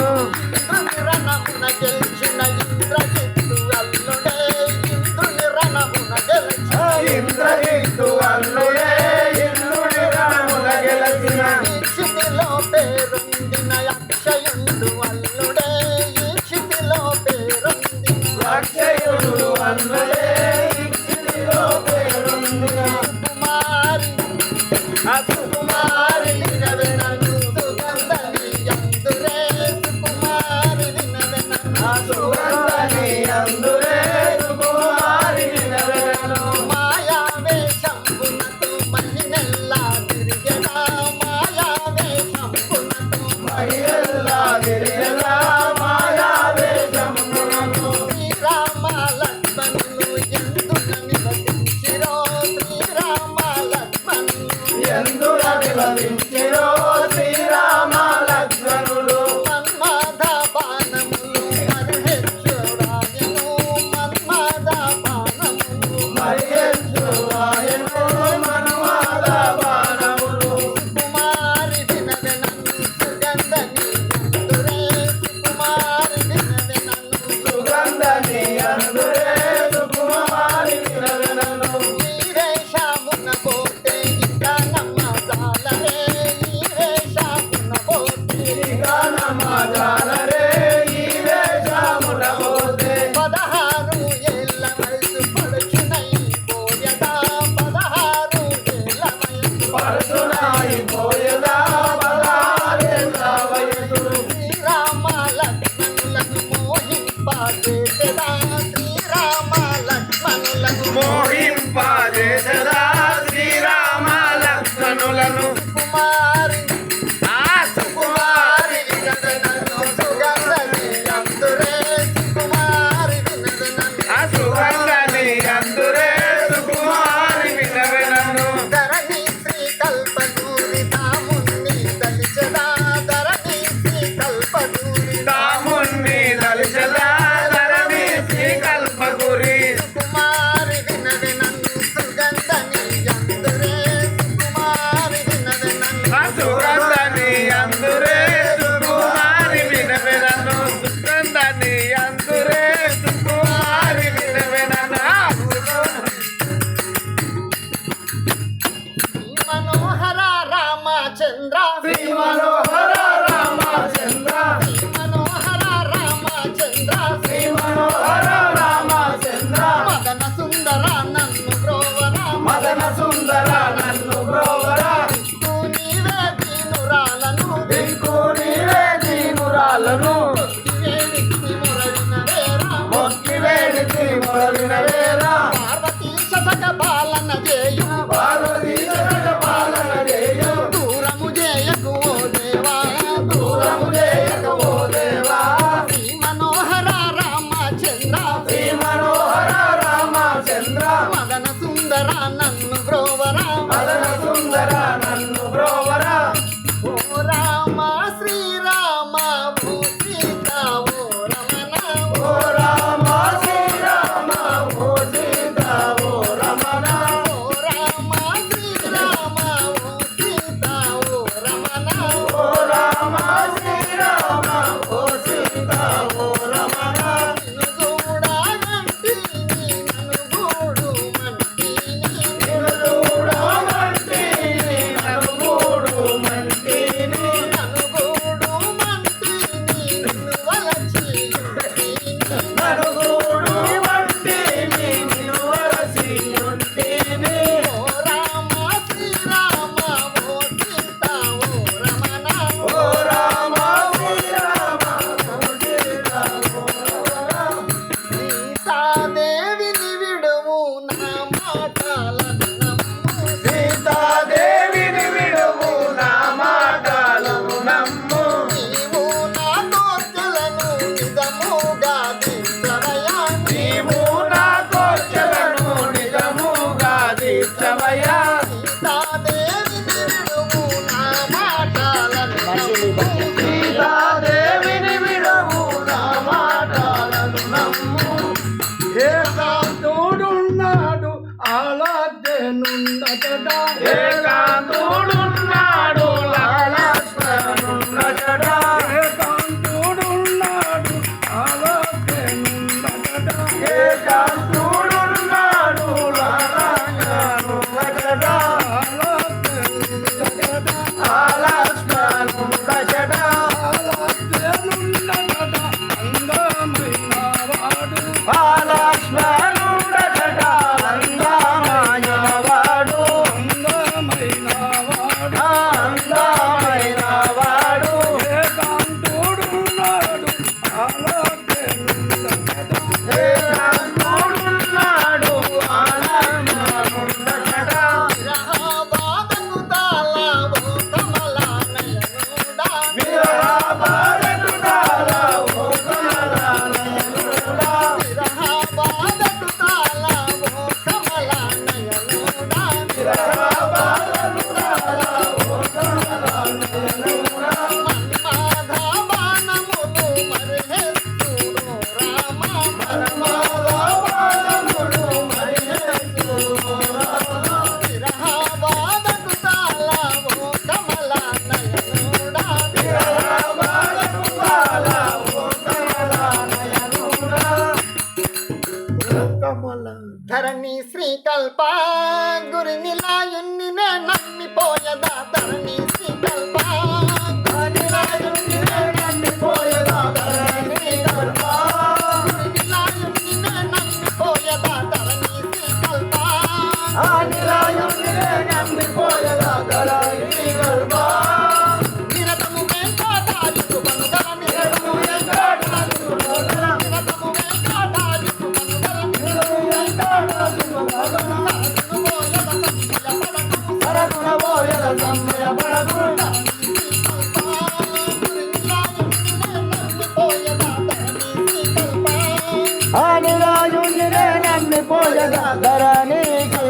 అల్లుడు రణమున గెలిచిన ఇంద్రజిత్తు అల్లుడే ఇంద్రుని రణమున గెలిచిన. ఇంద్రజిత్తు అల్లుడే ఇంద్రుని రణమున గెలిచిన క్షితిలో పేరొందిన అక్షయుండు అల్లుడే ఈ క్షితిలో పేరొందిన అక్షయుడు అల్లుడే. love you. Radhe tendrá. Sí, mano. Oh, అని రాజుండినే నమ్మి పోయద ధరణికి